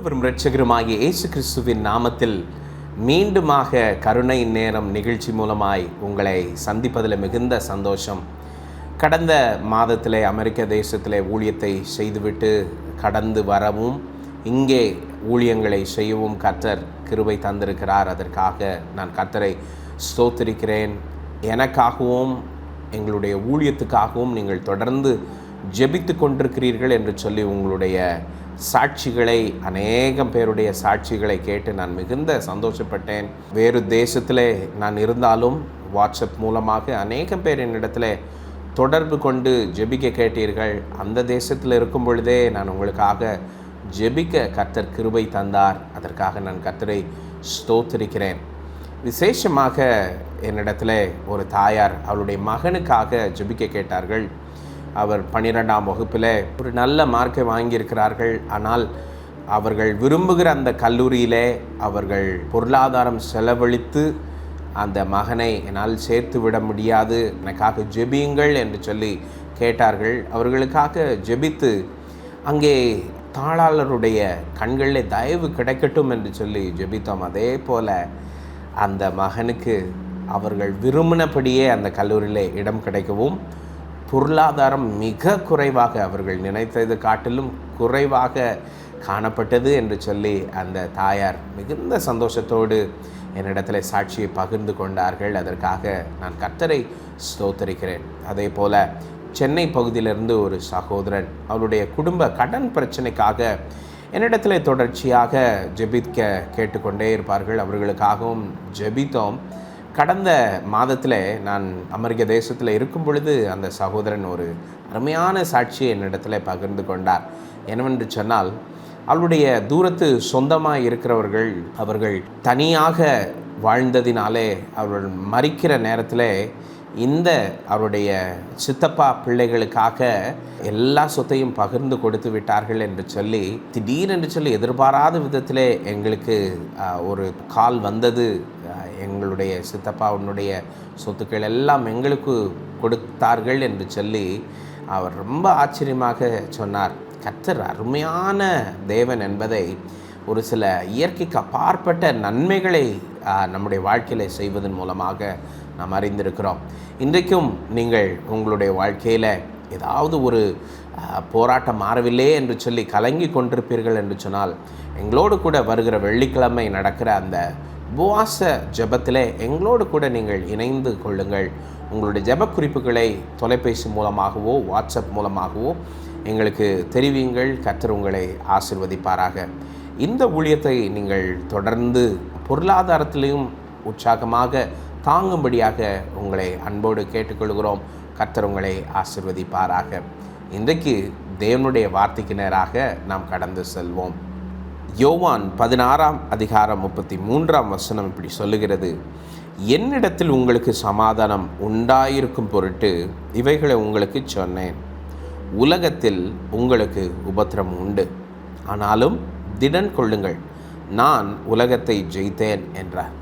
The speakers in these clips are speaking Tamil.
ஆண்டவரும் ரட்சகருமாகிய இயேசு கிறிஸ்துவின் நாமத்தில் மீண்டுமாக கருணை நேரம் நிகழ்ச்சி மூலமாய் உங்களை சந்திப்பதில் மிகுந்த சந்தோஷம். கடந்த மாதத்திலே அமெரிக்க தேசத்தில் ஊழியத்தை செய்துவிட்டு கடந்து வரவும் இங்கே ஊழியங்களை செய்யவும் கர்த்தர் கிருபை தந்திருக்கிறார். அதற்காக நான் கர்த்தரை ஸ்தோத்திருக்கிறேன். எனக்காகவும் எங்களுடைய ஊழியத்துக்காகவும் நீங்கள் தொடர்ந்து ஜெபித்து கொண்டிருக்கிறீர்கள் என்று சொல்லி உங்களுடைய சாட்சிகளை அநேகம் பேருடைய சாட்சிகளை கேட்டு நான் மிகுந்த சந்தோஷப்பட்டேன். வேறு தேசத்தில் நான் இருந்தாலும் வாட்ஸ்அப் மூலமாக அநேகம் பேர் என்னிடத்தில் தொடர்பு கொண்டு ஜெபிக்க கேட்டீர்கள். அந்த தேசத்தில் இருக்கும் பொழுதே நான் உங்களுக்காக ஜெபிக்க கர்த்தர் கிருபை தந்தார். அதற்காக நான் கர்த்தரை ஸ்தோத்திருக்கிறேன். விசேஷமாக என்னிடத்தில் ஒரு தாயார் அவளுடைய மகனுக்காக ஜெபிக்க கேட்டார்கள். அவர் பன்னிரெண்டாம் வகுப்பில் ஒரு நல்ல மார்க்கை வாங்கியிருக்கிறார்கள். ஆனால் அவர்கள் விரும்புகிற அந்த கல்லூரியிலே அவர்கள் பொருளாதாரம் செலவழித்து அந்த மகனை என்னால் சேர்த்து விட முடியாது. எனக்காக ஜெபியுங்கள் என்று சொல்லி கேட்டார்கள். அவர்களுக்காக ஜெபித்து அங்கே தாளாளருடைய கண்களில் தயவு கிடைக்கட்டும் என்று சொல்லி ஜெபித்தோம். அதே போல் அந்த மகனுக்கு அவர்கள் விரும்பினபடியே அந்த கல்லூரியில் இடம் கிடைக்கவும் பொருளாதாரம் மிக குறைவாக அவர்கள் நினைத்தது காட்டிலும் குறைவாக காணப்பட்டது என்று சொல்லி அந்த தாயார் மிகுந்த சந்தோஷத்தோடு என்னிடத்தில் சாட்சியை பகிர்ந்து கொண்டார்கள். அதற்காக நான் கர்த்தரை ஸ்தோத்தரிக்கிறேன். அதே போல் சென்னை பகுதியிலிருந்து ஒரு சகோதரன் அவருடைய குடும்ப கடன் பிரச்சனைக்காக என்னிடத்தில் தொடர்ச்சியாக ஜெபிக்க கேட்டுக்கொண்டே இருப்பார்கள். அவர்களுக்காகவும் ஜெபித்தோம். கடந்த மாதத்தில் நான் அமெரிக்க தேசத்தில் இருக்கும் பொழுது அந்த சகோதரன் ஒரு அருமையான சாட்சியை என்னிடத்தில் பகிர்ந்து கொண்டார். என்னவென்று சொன்னால் அவளுடைய தூரத்து சொந்தமாக இருக்கிறவர்கள் அவர்கள் தனியாக வாழ்ந்ததினாலே அவர்கள் மறிக்கிற நேரத்தில் இந்த அவருடைய சித்தப்பா பிள்ளைகளுக்காக எல்லா சொத்தையும் பகிர்ந்து கொடுத்து விட்டார்கள் என்று சொல்லி திடீரென்று சொல்லி எதிர்பாராத விதத்திலே எங்களுக்கு ஒரு கால் வந்தது. எங்களுடைய எங்களுடைய சித்தப்பாவுடைய சொத்துக்கள் எல்லாம் எங்களுக்கு கொடுத்தார்கள் என்று சொல்லி அவர் ரொம்ப ஆச்சரியமாக சொன்னார். கத்தர் அருமையான தேவன் என்பதை ஒரு சில இயற்கைக்கு அப்பாற்பட்ட நன்மைகளை நம்முடைய வாழ்க்கையில் செய்வதன் மூலமாக நாம் அறிந்திருக்கிறோம். இன்றைக்கும் நீங்கள் உங்களுடைய வாழ்க்கையில் ஏதாவது ஒரு போராட்டம் மாறவில்லையே என்று சொல்லி கலங்கி கொண்டிருப்பீர்கள் என்று சொன்னால் எங்களோடு கூட வருகிற வெள்ளிக்கிழமை நடக்கிற அந்த உபவாச ஜெபத்திலே எங்களோடு கூட நீங்கள் இணைந்து கொள்ளுங்கள். உங்களுடைய ஜப குறிப்புகளை தொலைபேசி மூலமாகவோ வாட்ஸ்அப் மூலமாகவோ எங்களுக்கு தெரிவியுங்கள். கர்த்தர் உங்களை ஆசிர்வதிப்பாராக. இந்த ஊழியத்தை நீங்கள் தொடர்ந்து பொருளாதாரத்திலையும் உற்சாகமாக தாங்கும்படியாக உங்களை அன்போடு கேட்டுக்கொள்கிறோம். கர்த்தர் உங்களை ஆசிர்வதிப்பாராக. இன்றைக்கு தேவனுடைய வார்த்தைக்கு நேராக நாம் கடந்து செல்வோம். யோவான் பதினாறாம் அதிகாரம் முப்பத்தி மூன்றாம் வசனம் இப்படி சொல்லுகிறது. என்னிடத்தில் உங்களுக்கு சமாதானம் உண்டாயிருக்கும் பொருட்டு இவைகளை உங்களுக்கு சொன்னேன். உலகத்தில் உங்களுக்கு உபத்திரம் உண்டு. ஆனாலும் திடன் கொள்ளுங்கள். நான் உலகத்தை ஜெயித்தேன் என்றார்.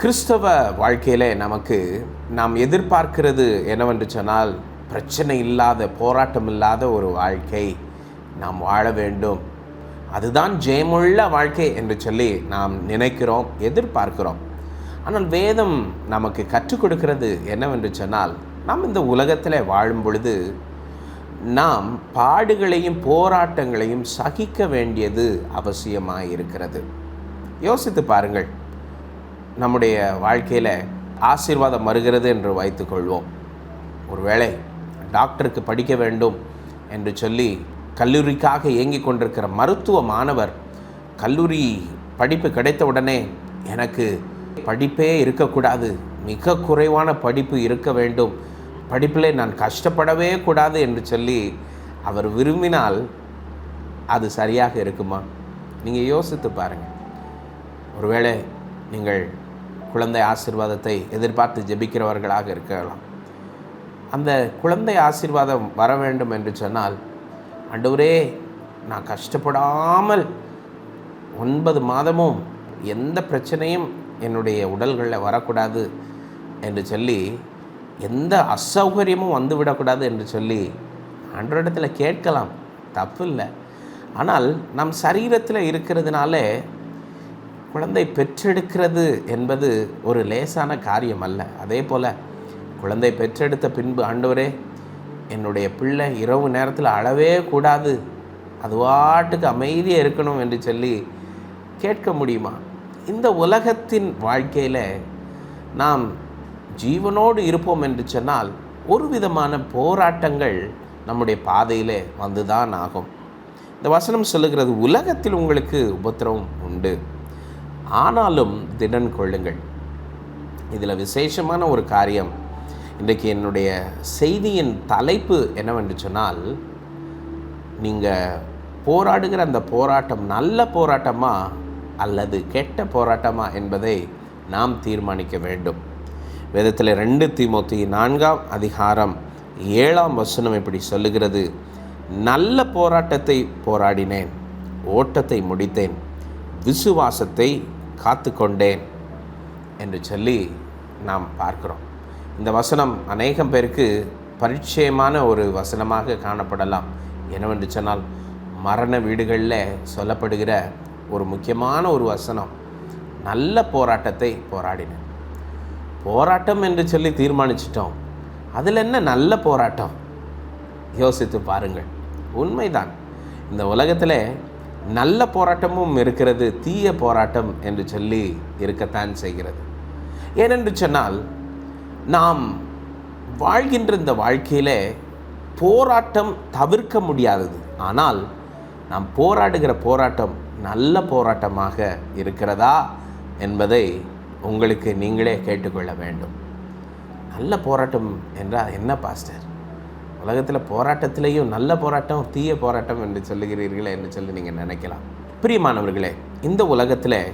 கிறிஸ்தவ வாழ்க்கையில் நமக்கு நாம் எதிர்பார்க்கிறது என்னவென்று சொன்னால் பிரச்சனை இல்லாத போராட்டம் இல்லாத ஒரு வாழ்க்கை நாம் வாழ வேண்டும். அதுதான் ஜெயமுள்ள வாழ்க்கை என்று சொல்லி நாம் நினைக்கிறோம் எதிர்பார்க்கிறோம். ஆனால் வேதம் நமக்கு கற்றுக் கொடுக்கிறது என்னவென்று சொன்னால் நாம் இந்த உலகத்தில் வாழும் பொழுது நாம் பாடுகளையும் போராட்டங்களையும் சகிக்க வேண்டியது அவசியமாக இருக்கிறது யோசித்து பாருங்கள். நம்முடைய வாழ்க்கையில் ஆசீர்வாதம் வருகிறது என்று வைத்துக்கொள்வோம் ஒருவேளை டாக்டருக்கு படிக்க வேண்டும் என்று சொல்லி கல்லூரிக்காக இயங்கிக் கொண்டிருக்கிற மருத்துவ மாணவர் கல்லூரி படிப்பு கிடைத்த உடனே எனக்கு படிப்பே இருக்கக்கூடாது மிக குறைவான படிப்பு இருக்க வேண்டும் படிப்பில் நான் கஷ்டப்படவே கூடாது என்று சொல்லி அவர் விரும்பினால் அது சரியாக இருக்குமா? நீங்கள் யோசித்து பாருங்கள் ஒருவேளை நீங்கள் குழந்தை ஆசிர்வாதத்தை எதிர்பார்த்து ஜெபிக்கிறவர்களாக இருக்கலாம். அந்த குழந்தை ஆசீர்வாதம் வர வேண்டும் என்று சொன்னால் அண்டவரே நான் கஷ்டப்படாமல் ஒன்பது மாதமும் எந்த பிரச்சனையும் என்னுடைய உடல்களில் வரக்கூடாது என்று சொல்லி எந்த அசௌகரியமும் வந்துவிடக்கூடாது என்று சொல்லி ஆண்டவரிடத்தில் கேட்கலாம். தப்பு இல்லை ஆனால் நம் சரீரத்தில் இருக்கிறதுனால குழந்தை பெற்றெடுக்கிறது என்பது ஒரு லேசான காரியம் அல்ல அதே போல் குழந்தை பெற்றெடுத்த பின்பு ஆண்டவரே என்னுடைய பிள்ளை இரவு நேரத்தில் அழவே கூடாது. அது வாட்டுக்கு அமைதியாக இருக்கணும் என்று சொல்லி கேட்க முடியுமா? இந்த உலகத்தின் வாழ்க்கையில் நாம் ஜீவனோடு இருப்போம் என்று சொன்னால் ஒரு விதமான போராட்டங்கள் நம்முடைய பாதையிலே வந்துதான் ஆகும். இந்த வசனம் சொல்லுகிறது உலகத்தில் உங்களுக்கு உபத்திரவம் உண்டு. ஆனாலும் திடன் கொள்ளுங்கள். இதில் விசேஷமான ஒரு காரியம். இன்றைக்கு என்னுடைய செய்தியின் தலைப்பு என்னவென்று சொன்னால் நீங்கள் போராடுகிற அந்த போராட்டம் நல்ல போராட்டமா அல்லது கெட்ட போராட்டமா என்பதை நாம் தீர்மானிக்க வேண்டும். வேதத்தில் ரெண்டு தீமோத்தி நான்காம் அதிகாரம் ஏழாம் வசனம் இப்படி சொல்லுகிறது. நல்ல போராட்டத்தை போராடினேன் ஓட்டத்தை முடித்தேன் விசுவாசத்தை காத்து கொண்டேன் என்று சொல்லி நாம் பார்க்கிறோம். இந்த வசனம் அநேகம் பேருக்கு பரிச்சயமான ஒரு வசனமாக காணப்படலாம். என்னவென்று சொன்னால் மரண வீடுகளில் சொல்லப்படுகிற ஒரு முக்கியமான ஒரு வசனம் நல்ல போராட்டத்தை போராடினேன். போராட்டம் என்று சொல்லி தீர்மானிச்சிட்டோம். அதில் என்ன நல்ல போராட்டம்? யோசித்து பாருங்கள். உண்மைதான். இந்த உலகத்தில் நல்ல போராட்டமும் இருக்கிறது தீய போராட்டம் என்று சொல்லி இருக்கத்தான் செய்கிறது. ஏனென்று சொன்னால் நாம் வாழ்கின்ற இந்த வாழ்க்கையில் போராட்டம் தவிர்க்க முடியாதது. ஆனால் நாம் போராடுகிற போராட்டம் நல்ல போராட்டமாக இருக்கிறதா என்பதை உங்களுக்கு நீங்களே கேட்டுக்கொள்ள வேண்டும். நல்ல போராட்டம் என்றால் என்ன பாஸ்டர்? உலகத்தில் போராட்டத்திலேயும் நல்ல போராட்டம் தீய போராட்டம் என்று சொல்லுகிறீர்களே என்று சொல்லி நீங்கள் நினைக்கலாம். பிரியமானவர்களே இந்த உலகத்தில்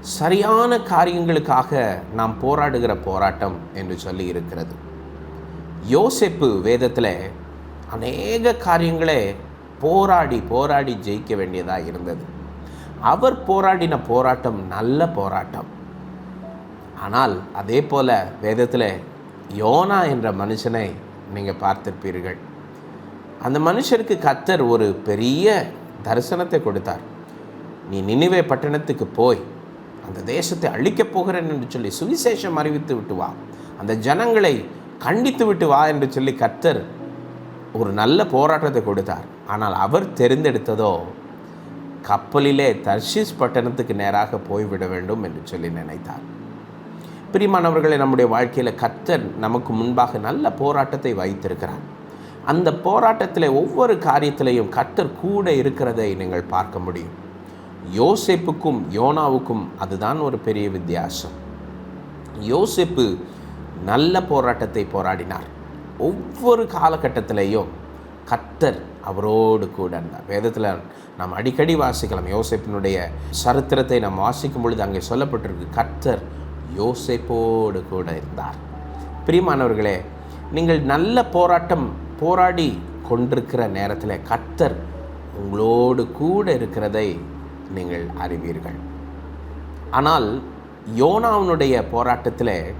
சரியான காரியங்களுக்காக நாம் போராடுகிற போராட்டம் என்று சொல்லி இருக்கிறது. யோசிப்பு வேதத்தில் அநேக காரியங்களே போராடி போராடி ஜெயிக்க வேண்டியதாக இருந்தது. அவர் போராடின போராட்டம் நல்ல போராட்டம். ஆனால் அதே போல் வேதத்தில் யோனா என்ற மனுஷனை நீங்கள் பார்த்திருப்பீர்கள். அந்த மனுஷருக்கு கத்தர் ஒரு பெரிய தரிசனத்தை கொடுத்தார். நீ நினைவே பட்டணத்துக்கு போய் அந்த தேசத்தை அழிக்கப் போகிறேன் என்று சொல்லி சுவிசேஷம் அறிவித்து விட்டு வா. அந்த ஜனங்களை கண்டித்து விட்டு வா என்று சொல்லி கத்தர் ஒரு நல்ல போராட்டத்தை கொடுத்தார். ஆனால் அவர் தெரிந்தெடுத்ததோ கப்பலிலே தர்ஷிஸ் பட்டணத்துக்கு நேராக போய்விட வேண்டும் என்று சொல்லி நினைத்தார். பிரிமானவர்களை நம்முடைய வாழ்க்கையில் கத்தர் நமக்கு முன்பாக நல்ல போராட்டத்தை வைத்திருக்கிறார். அந்த போராட்டத்தில் ஒவ்வொரு காரியத்திலையும் கத்தர் கூட இருக்கிறதை நீங்கள் பார்க்க முடியும். யோசிப்புக்கும் யோனாவுக்கும் அதுதான் ஒரு பெரிய வித்தியாசம். யோசிப்பு நல்ல போராட்டத்தை போராடினார். ஒவ்வொரு காலகட்டத்திலையும் கத்தர் அவரோடு கூட இருந்தார். வேதத்தில் நாம் அடிக்கடி வாசிக்கலாம். யோசிப்பினுடைய சரித்திரத்தை நாம் வாசிக்கும் பொழுது அங்கே சொல்லப்பட்டிருக்கு கத்தர் யோசைப்போடு கூட இருந்தார். பிரியமானவர்களே நீங்கள் நல்ல போராட்டம் போராடி கொண்டிருக்கிற நேரத்தில் கத்தர் உங்களோடு கூட இருக்கிறதை நீங்கள் அறிவீர்கள். ஆனால் யோனாவினுடைய போராட்டத்தில்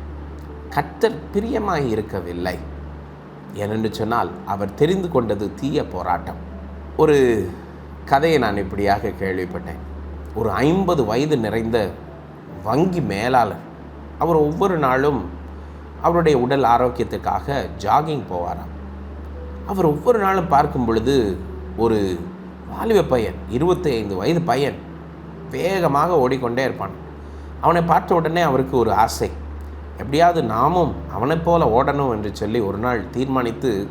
கத்தர் பிரியமாக இருக்கவில்லை. ஏனென்று சொன்னால் அவர் தெரிந்து கொண்டது தீய போராட்டம். ஒரு கதையை நான் இப்படியாக கேள்விப்பட்டேன். ஒரு ஐம்பது வயது நிறைந்த வங்கி மேலாளர் அவர் ஒவ்வொரு நாளும் அவருடைய உடல் ஆரோக்கியத்துக்காக ஜாகிங் போவாராம். அவர் ஒவ்வொரு நாளும் பார்க்கும் பொழுது ஒரு வாலிப பையன் இருபத்தி ஐந்து வயது பையன் வேகமாக ஓடிக்கொண்டே இருப்பான். அவனை பார்த்த உடனே அவருக்கு ஒரு ஆசை. எப்படியாவது நாமும் அவனைப் போல ஓடணும் என்று சொல்லி ஒரு நாள் தீர்மானித்து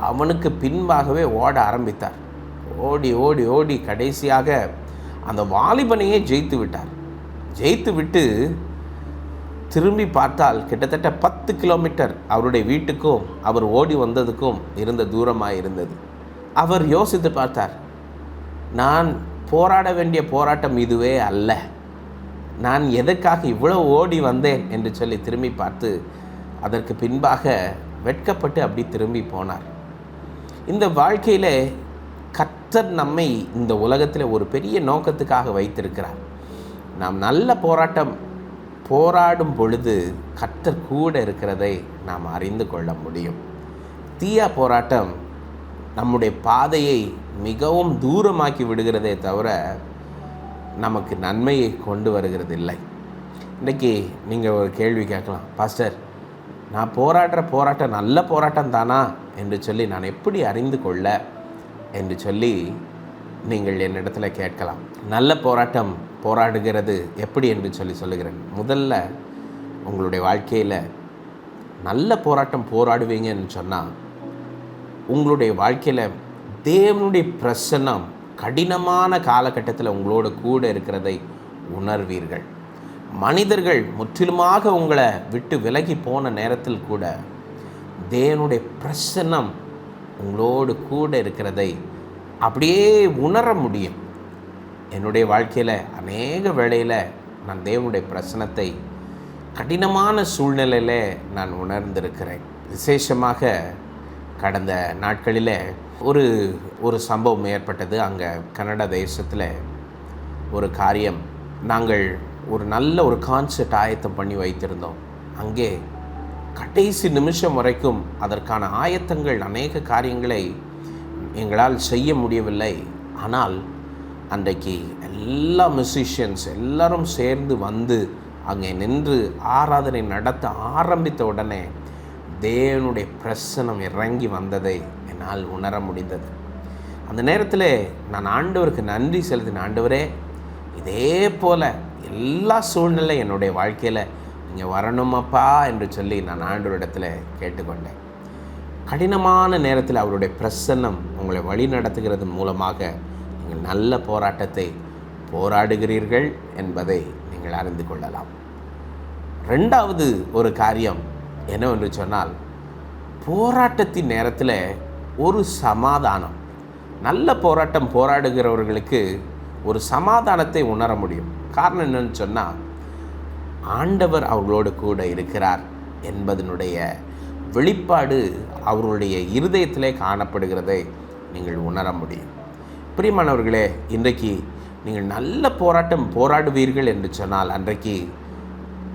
அவனுக்கு பின்பாகவே ஓட ஆரம்பித்தார். ஓடி ஓடி ஓடி கடைசியாக அந்த வாலிபனையே ஜெயித்து விட்டார். ஜெயித்து விட்டு திரும்பி பார்த்தால் கிட்டத்தட்ட பத்து கிலோமீட்டர் அவருடைய வீட்டுக்கும் அவர் ஓடி வந்ததுக்கும் இருந்த தூரமாக இருந்தது. அவர் யோசித்து பார்த்தார் நான் போராட வேண்டிய போராட்டம் இதுவே அல்ல. நான் எதற்காக இவ்வளோ ஓடி வந்தேன்? என்று சொல்லி திரும்பி பார்த்து அதற்கு பின்பாக வெட்கப்பட்டு அப்படி திரும்பி போனார். இந்த வாழ்க்கையில் கத்தர் நம்மை இந்த உலகத்தில் ஒரு பெரிய நோக்கத்துக்காக வைத்திருக்கிறார். நாம் நல்ல போராட்டம் போராடும் பொழுது கத்தர் கூட இருக்கிறதை நாம் அறிந்து கொள்ள முடியும். தீயா போராட்டம் நம்முடைய பாதையை மிகவும் தூரமாக்கி விடுகிறதே தவிர நமக்கு நன்மையை கொண்டு வருகிறது இல்லை இன்றைக்கி நீங்கள் ஒரு கேள்வி கேட்கலாம் பாஸ்டர் நான் போராடுற போராட்டம் நல்ல போராட்டம் தானா? என்று சொல்லி நான் எப்படி அறிந்து கொள்ள? என்று சொல்லி நீங்கள் என்னிடத்தில் கேட்கலாம். நல்ல போராட்டம் போராடுகிறது எப்படி என்று சொல்லி சொல்லுகிறேன். முதல்ல உங்களுடைய வாழ்க்கையில் நல்ல போராட்டம் போராடுவீங்கன்னு சொன்னால் உங்களுடைய வாழ்க்கையில் தேவனுடைய பிரசன்னம் கடினமான காலகட்டத்தில் உங்களோட கூட இருக்கிறதை உணர்வீர்கள். மனிதர்கள் முற்றிலுமாக உங்களை விட்டு விலகி போன நேரத்தில் கூட தேவனுடைய பிரசன்னம் உங்களோடு கூட இருக்கிறதை அப்படியே உணர முடியும். என்னுடைய வாழ்க்கையில் அநேக வேளையில் நான் தேவனுடைய பிரசனத்தை கடினமான சூழ்நிலையில் நான் உணர்ந்திருக்கிறேன். விசேஷமாக கடந்த நாட்களில் ஒரு ஒரு சம்பவம் ஏற்பட்டது. அங்கே கனடா தேசத்தில் ஒரு காரியம். நாங்கள் ஒரு நல்ல ஒரு கான்செர்ட் ஆயத்தம் பண்ணி வைத்திருந்தோம். அங்கே கடைசி நிமிஷம் வரைக்கும் அதற்கான ஆயத்தங்கள் அநேக காரியங்களை எங்களால் செய்ய முடியவில்லை. ஆனால் அன்றைக்கு எல்லா மியூசிஷியன்ஸ் எல்லாரும் சேர்ந்து வந்து அங்கே நின்று ஆராதனை நடத்த ஆரம்பித்த உடனே தேவனுடைய பிரசனம் இறங்கி வந்ததை என்னால் உணர முடிந்தது. அந்த நேரத்தில் நான் ஆண்டவருக்கு நன்றி செலுத்தின ஆண்டவரே இதே போல் எல்லா சூழ்நிலை என்னுடைய வாழ்க்கையில் நீங்கள் வரணுமப்பா என்று சொல்லி நான் ஆண்டவரிடத்தில் கேட்டுக்கொண்டேன். கடினமான நேரத்தில் அவருடைய பிரசன்னம் உங்களை வழி நடத்துகிறது மூலமாக நீங்கள் நல்ல போராட்டத்தை போராடுகிறீர்கள் என்பதை நீங்கள் அறிந்து கொள்ளலாம். ரெண்டாவது ஒரு காரியம் என்னவென்று சொன்னால் போராட்டத்தின் நேரத்தில் ஒரு சமாதானம் நல்ல போராட்டம் போராடுகிறவர்களுக்கு ஒரு சமாதானத்தை உணர முடியும். காரணம் என்னன்னு சொன்னால் ஆண்டவர் அவர்களோடு கூட இருக்கிறார் என்பதனுடைய வெளிப்பாடு அவர்களுடைய இருதயத்திலே காணப்படுகிறதை நீங்கள் உணர முடியும். பிரியமானவர்களே இன்றைக்கு நீங்கள் நல்ல போராட்டம் போராடுவீர்கள் என்று சொன்னால் அன்றைக்கு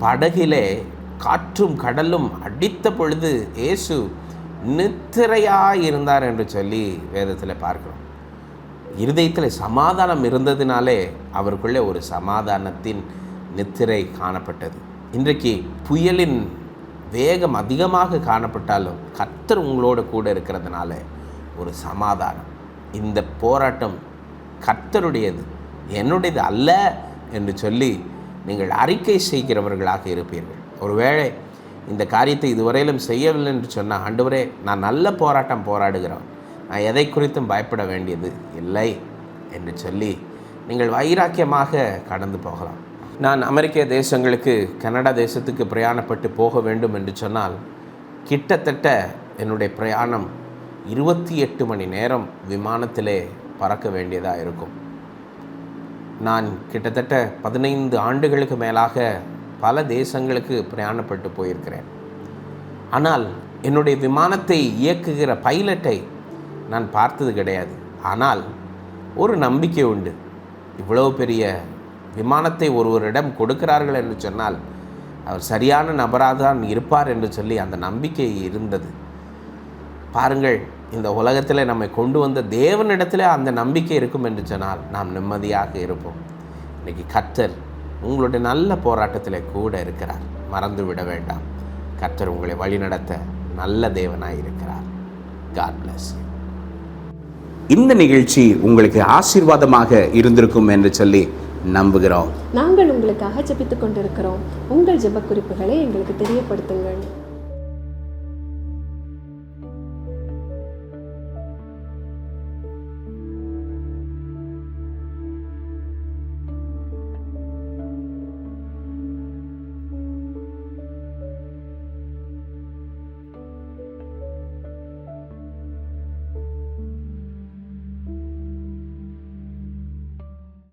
படகிலே காற்றும் கடலும் அடித்த பொழுது இயேசு நித்திரையாக இருந்தார் என்று சொல்லி வேதத்தில் பார்க்கிறோம். இருதயத்தில் சமாதானம் இருந்ததினாலே அவருக்குள்ளே ஒரு சமாதானத்தின் நித்திரை காணப்பட்டது. இன்றைக்கு புயலின் வேகம் அதிகமாக காணப்பட்டாலும் கத்தர் உங்களோட கூட இருக்கிறதுனால ஒரு சமாதானம் இந்த போராட்டம் கர்த்தருடையது என்னுடையது அல்ல என்று சொல்லி நீங்கள் அறிக்கை செய்கிறவர்களாக இருப்பீர்கள். ஒருவேளை இந்த காரியத்தை இதுவரையிலும் செய்யவில்லை என்று சொன்னால் ஆண்டவரே நான் நல்ல போராட்டம் போராடுகிறவன். நான் எதை குறித்தும் பயப்பட வேண்டியது இல்லை என்று சொல்லி நீங்கள் வைராக்கியமாக கடந்து போகலாம். நான் அமெரிக்க தேசங்களுக்கு கனடா தேசத்துக்கு பிரயாணப்பட்டு போக வேண்டும் என்று சொன்னால் கிட்டத்தட்ட என்னுடைய பிரயாணம் இருபத்தி எட்டு மணி நேரம் விமானத்திலே பறக்க வேண்டியதாக இருக்கும். நான் கிட்டத்தட்ட பதினைந்து ஆண்டுகளுக்கு மேலாக பல தேசங்களுக்கு பிரயாணப்பட்டு போயிருக்கிறேன். ஆனால் என்னுடைய விமானத்தை இயக்குகிற பைலட்டை நான் பார்த்தது கிடையாது. ஆனால் ஒரு நம்பிக்கை உண்டு. இவ்வளவு பெரிய விமானத்தை ஒருவரிடம் கொடுக்கிறார்கள் என்று சொன்னால் அவர் சரியான நபராக தான் இருப்பார் என்று சொல்லி அந்த நம்பிக்கை இருந்தது. பாருங்கள் இந்த உலகத்தில் நம்மை கொண்டு வந்த தேவனிடத்தில் அந்த நம்பிக்கை இருக்கும் என்று சொன்னால் நாம் நிம்மதியாக இருப்போம். இன்னைக்கு கர்த்தர் உங்களுடைய நல்ல போராட்டத்தில் கூட இருக்கிறார். மறந்து விட வேண்டாம். கர்த்தர் உங்களை வழிநடத்த நல்ல தேவனாய் இருக்கிறார். காட் பிளஸ் இந்த நிகழ்ச்சி உங்களுக்கு ஆசீர்வாதமாக இருந்திருக்கும் என்று சொல்லி நம்புகிறோம். நாங்கள் உங்களுக்காக ஜெபித்துக் கொண்டிருக்கிறோம். உங்கள் ஜெப குறிப்புகளை எங்களுக்கு தெரியப்படுத்துங்கள்.